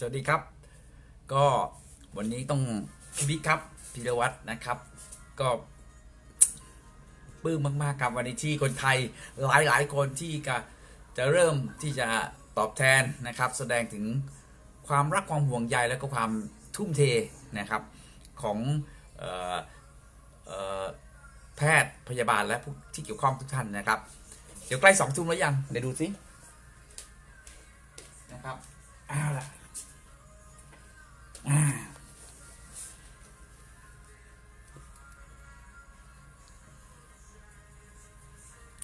สวัสดีครับ ก็วันนี้ต้องพี่บิ๊กครับพีรวัตรนะครับ ก็ปลื้มมากๆครับวันนี้ที่คนไทยหลายๆ คนที่จะจะเริ่มที่จะตอบแทนนะครับ แสดงถึงความรักความห่วงใยและก็ความทุ่มเทนะครับของออแพทย์พยาบาลและผู้ที่เกี่ยวข้องทุกท่านนะครับ เดี๋ยวใกล้สองทุ่มแล้วยังเดี๋ยวดูสินะครับเอาล่ะ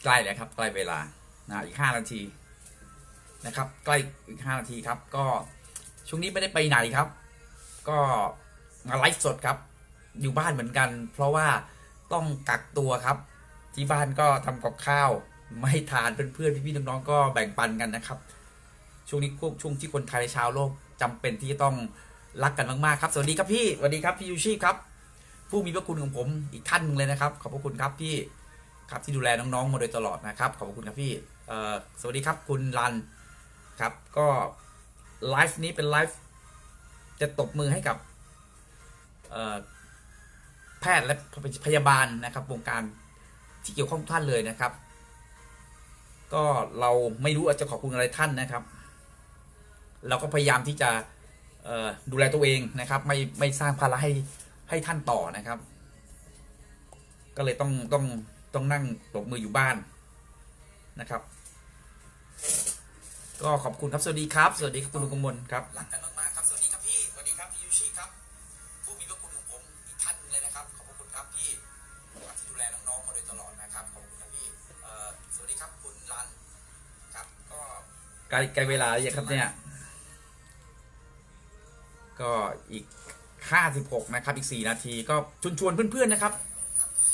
ใกล้แล้วครับ ใกล้เวลานะอีกห้านาทีนะครับ ใกล้อีกห้านาทีครับ ก็ช่วงนี้ไม่ได้ไปไหนครับ ก็มาไลฟ์สดครับ อยู่บ้านเหมือนกัน เพราะว่าต้องกักตัวครับ ที่บ้านก็ทำกับข้าว ไม่ทานเพื่อนๆพี่ๆน้องๆก็แบ่งปันกันนะครับ ช่วงนี้พวกช่วงที่คนไทยชาวโลกจำเป็นที่จะต้อง รักกันมากๆครับ สวัสดีครับพี่สวัสดีครับพี่ยูชีพครับผู้มีพระคุณของผมอีกท่านหนึงเลยนะครับ ขอบพระคุณครับพี่ครับที่ดูแลน้องๆมาโดยตลอดนะครับ ขอบพระคุณครับพี่สวัสดีครับคุณรันครับก็ไลฟ์นี้เป็นไลฟ์จะตบมือให้กับแพทย์และพยาบาลนะครับวงการที่เกี่ยวข้องท่านเลยนะครับ ก็เราไม่รู้ว่าจะขอบคุณอะไรท่านนะครับ เราก็พยายามที่จะ ดูแลตัวเองนะครับ ไม่ไม่สร้างภาระให้ให้ท่านต่อนะครับ ก็เลยต้องต้องต้องนั่งปรบมืออยู่บ้านนะครับ ก็ขอบคุณครับ สวัสดีครับ สวัสดีครับคุณลุงกมลครับรักกันมากๆครับ สวัสดีครับพี่สวัสดีครับพี่ยูชิครับผู้มีพระคุณของผมอีกท่านหนึงเลยนะครับ ขอบพระคุณครับพี่ครับที่ดูแลน้องๆมาโดยตลอดนะครับขอบคุณครับพี่เอ่อสวัสดีครับคุณรันครับก็ใกล้ใกล้เวลาแล้วยังครับเนี่ย ก็อีก 56 นะครับ อีก 4 นาที ก็ชวนชวนเพื่อนๆนะครับ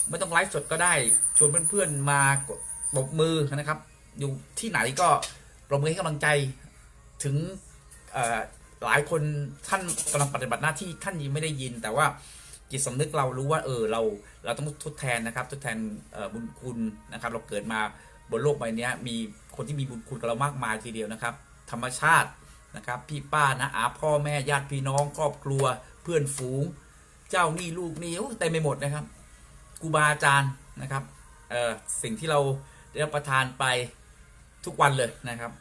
ไม่ต้องไลฟ์สดก็ได้ ชวนเพื่อนๆ มากดปรบมือนะครับ อยู่ที่ไหนก็ปรบมือให้กำลังใจถึงหลายคนท่านกำลังปฏิบัติหน้าที่ท่านยังไม่ได้ยิน แต่ว่าจิตสำนึกเรารู้ว่าเออเราเราต้องทดแทนนะครับ ทดแทนบุญคุณนะครับ เราเกิดมาบนโลกใบนี้มีคนที่มีบุญคุณกับเรามากมายทีเดียวนะครับ ธรรมชาติ นะครับ พี่ป้านะอาพ่อแม่ญาติพี่น้องครอบครัว เพื่อนฝูง เจ้าหนี้ลูกหนี้เต็มไปหมดนะครับครูบาอาจารย์นะครับเอ่อสิ่งที่เราได้รับประทานไปทุกวันเลยนะครับ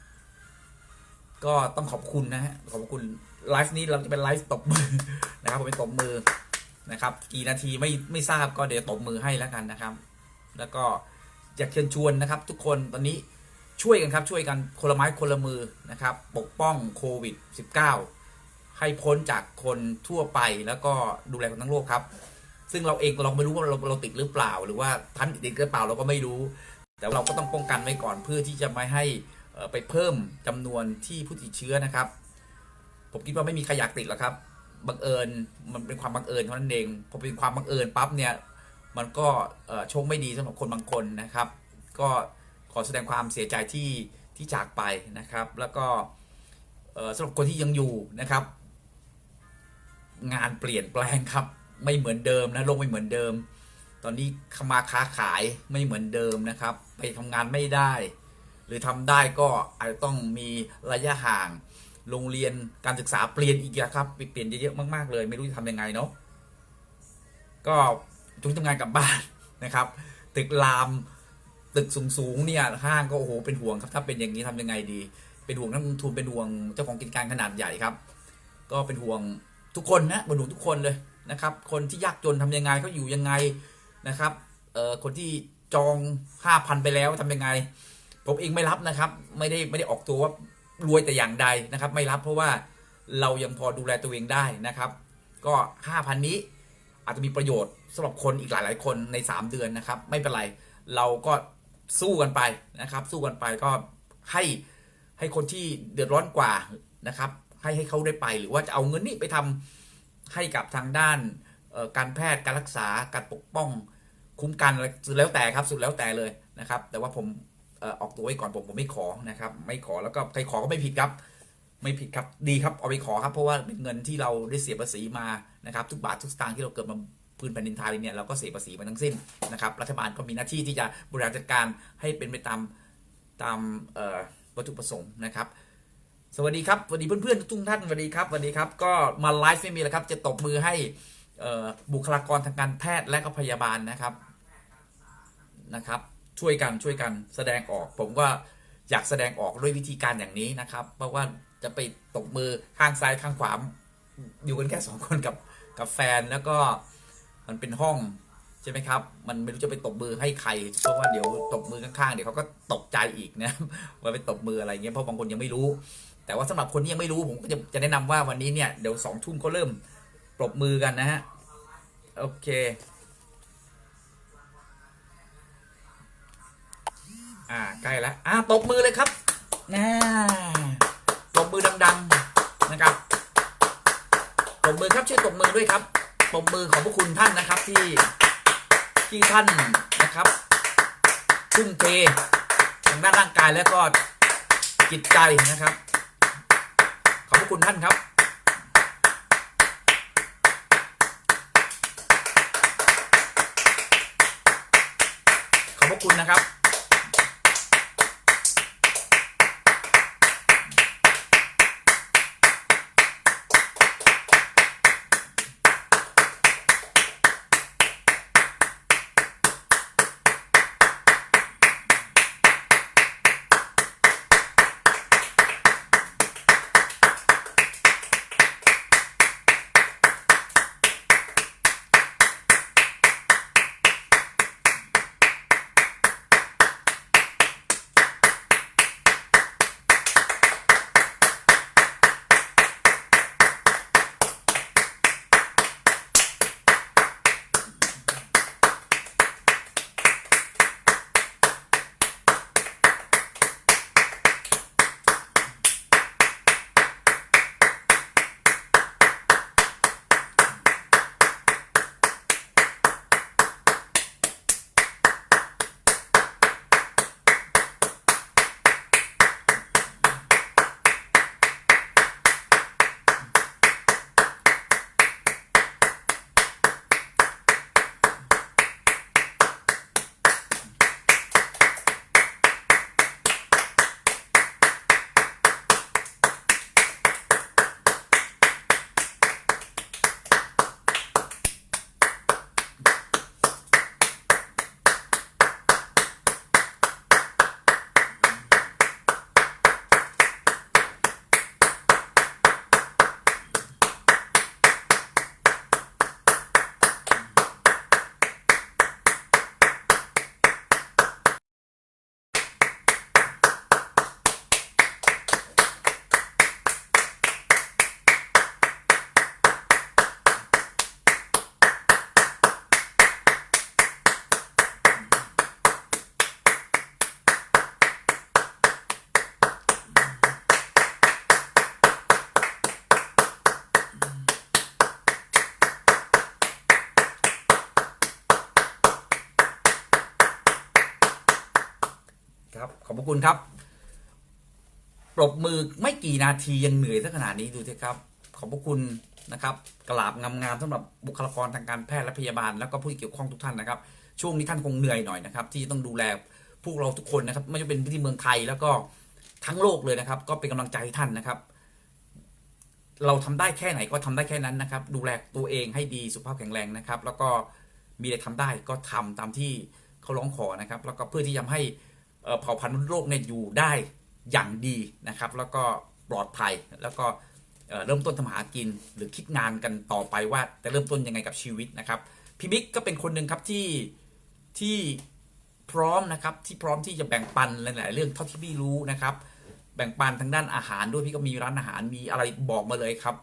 ก็ต้องขอบคุณนะฮะขอบคุณไลฟ์นี้เราจะเป็นไลฟ์ตบมือนะครับผมเป็นตบมือนะครับ กี่นาทีไม่ไม่ทราบก็เดี๋ยวตบมือให้แล้วกันนะครับ แล้วก็อยากเชิญชวนนะครับ ทุกคนตอนนี้ ช่วยกันครับช่วยกันคนละไม้คนละมือนะครับ ปกป้องโควิด -19 ให้พ้นจากคนทั่วไปแล้วก็ดูแลคนทั้งโลกครับ ซึ่งเราเองเราไม่รู้ว่าเราเราติดหรือเปล่า หรือว่าท่านติดหรือเปล่าเราก็ไม่รู้ แต่เราก็ต้องป้องกันไว้ก่อนเพื่อที่จะไม่ให้ไปเพิ่มจำนวนที่ผู้ติดเชื้อนะครับ ผมคิดว่าไม่มีใครอยากติดหรอกครับบังเอิญมันเป็นความบังเอิญเท่านั้นเองพอเป็นความบังเอิญปั๊บเนี่ยมันก็โชคไม่ดีสำหรับคนบางคนนะครับ ก็ ขอแสดงความเสียใจที่ที่จากไปนะครับ แล้วก็สำหรับคนที่ยังอยู่นะครับ งานเปลี่ยนแปลงครับ ไม่เหมือนเดิมนะโลกไม่เหมือนเดิม ตอนนี้ขมาค้าขายไม่เหมือนเดิมนะครับ ไปทำงานไม่ได้ หรือทำได้ก็อาจจะต้องมีระยะห่าง โรงเรียนการศึกษาเปลี่ยนอีกอะครับเปลี่ยนเยอะๆมากๆเลย ไม่รู้จะทำยังไงเนาะก็จุงทำงานกลับบ้านนะครับ ตึกราม ตึกสูงๆเนี่ยห้างก็โอ้โหเป็นห่วงครับถ้าเป็นอย่างนี้ทำยังไงดี เป็นห่วงนักลงทุนเป็นห่วงเจ้าของกิจการขนาดใหญ่ครับ ก็เป็นห่วงทุกคนนะเป็นห่วงทุกคนเลยนะครับ คนที่ยากจนทำยังไงเขาอยู่ยังไงนะครับเอ่อคนที่จองห้าพันไปแล้วทำยังไง ผมเองไม่รับนะครับ ไม่ได้ไม่ได้ออกตัวว่ารวยแต่อย่างใดนะครับ ไม่รับเพราะว่าเรายังพอดูแลตัวเองได้นะครับ ก็ห้าพันนี้อาจจะมีประโยชน์สำหรับคนอีกหลาย ๆ คนใน 3 เดือนนะครับ ไม่เป็นไรเราก็ สู้กันไปนะครับ สู้กันไปก็ให้ให้คนที่เดือดร้อนกว่านะครับ ให้ให้เขาได้ไปหรือว่าจะเอาเงินนี้ไปทำให้กับทางด้านการแพทย์การรักษาการปกป้องคุ้มกันอะไรสุดแล้วแต่ครับสุดแล้วแต่เลยนะครับ แต่ว่าผมออกตัวไว้ก่อนผมผมไม่ขอนะครับ ไม่ขอแล้วก็ใครขอก็ไม่ผิดครับ ไม่ผิดครับดีครับเอาไปขอครับ เพราะว่าเป็นเงินที่เราได้เสียภาษีมานะครับ ทุกบาททุกสตางค์ที่เราเกิดมา พื้นแผ่นดินไทยเนี่ยเราก็เสียภาษีมาทั้งสิ้นนะครับรัฐบาลก็มีหน้าที่ที่จะบริหารจัดการให้เป็นไปตามตามวัตถุประสงค์นะครับ สวัสดีครับสวัสดีเพื่อนๆทุกท่านสวัสดีครับสวัสดีครับ ก็มาไลฟ์ไม่มีแล้วครับ จะตบมือให้บุคลากรทางการแพทย์และก็พยาบาลนะครับนะครับ ช่วยกันช่วยกันแสดงออก ผมก็อยากแสดงออกด้วยวิธีการอย่างนี้นะครับ เพราะว่าจะไปตบมือข้างซ้ายข้างขวาอยู่กันแค่สองคนกับกับแฟนแล้วก็ มันเป็นห้องใช่ไหมครับ มันไม่รู้จะไปตบมือให้ใคร เพราะว่าเดี๋ยวตบมือข้างๆ เดี๋ยวเขาก็ตกใจอีกนะว่าไปตบมืออะไรเงี้ย เพราะบางคนยังไม่รู้ แต่ว่าสำหรับคนที่ยังไม่รู้ผมก็จะจะแนะนำว่าวันนี้เนี่ยเดี๋ยวสองทุ่มก็เริ่มปรบมือกันนะฮะ โอเคอ่าใกล้แล้วอ่าตบมือเลยครับนะตบมือดัง ๆ นะครับ ตบมือครับช่วยตบมือด้วยครับ ตบมือของพวกคุณท่านนะครับที่ที่ท่านนะครับทุ่มเททางด้านร่างกายแล้วก็จิตใจนะครับ ขอบพระคุณท่านครับ ขอบพระคุณนะครับ ครับ ขอบพระคุณครับ ปรบมือไม่กี่นาทียังเหนื่อยซะขนาดนี้ดูสิครับ ขอบพระคุณนะครับกราบงามๆสำหรับบุคลากรทางการแพทย์และพยาบาล แล้วก็ผู้เกี่ยวข้องทุกท่านนะครับ ช่วงนี้ท่านคงเหนื่อยหน่อยนะครับ ที่ต้องดูแลพวกเราทุกคนนะครับ ไม่ว่าจะเป็นที่เมืองไทยแล้วก็ทั้งโลกเลยนะครับ ก็เป็นกำลังใจให้ท่านนะครับ เราทำได้แค่ไหนก็ทำได้แค่นั้นนะครับ ดูแลตัวเองให้ดีสุขภาพแข็งแรงนะครับ แล้วก็มีอะไรทำได้ก็ทำตามที่เขาร้องขอนะครับ แล้วก็เพื่อที่จะให้ เผ่าพันธุ์โลกเนี่ยอยู่ได้อย่างดีนะครับ แล้วก็ปลอดภัยแล้วก็เอ่อเริ่มต้นทำหากินหรือคิดงานกันต่อไปว่าจะเริ่มต้นยังไงกับชีวิตนะครับพี่บิ๊กก็เป็นคนหนึ่งครับที่ที่พร้อมนะครับที่พร้อมที่จะแบ่งปันหลาย ๆ เรื่องเท่าที่พี่รู้นะครับ แบ่งปันทางด้านอาหารด้วยพี่ก็มีร้านอาหารมีอะไรบอกมาเลยครับ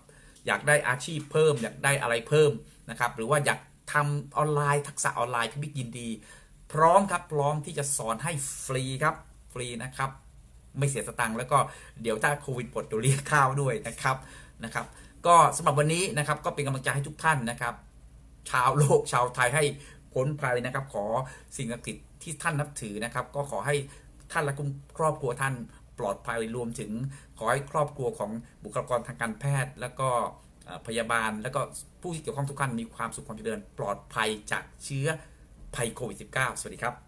อยากได้อาชีพเพิ่ม อยากได้อะไรเพิ่มนะครับ หรือว่าอยากทำออนไลน์ทักษะออนไลน์พี่บิ๊กยินดี พร้อมครับพร้อมที่จะสอนให้ฟรีครับฟรีนะครับ ไม่เสียสตังค์แล้วก็เดี๋ยวถ้าโควิดปลดเดี๋ยวเรียกข้าวด้วยนะครับนะครับ ก็สำหรับวันนี้นะครับก็เป็นกำลังใจให้ทุกท่านนะครับ ชาวโลกชาวไทยให้พ้นภัยนะครับ ขอสิ่งศักดิ์สิทธิ์ที่ท่านนับถือนะครับ ก็ขอให้ท่านและครอบครัวท่านปลอดภัยรวมถึงขอให้ครอบครัวของบุคลากรทางการแพทย์ แล้วก็พยาบาล แล้วก็ผู้ที่เกี่ยวข้องทุกท่านมีความสุขความเจริญปลอดภัยจากเชื้อ ภัยโควิด -19 สวัสดีครับ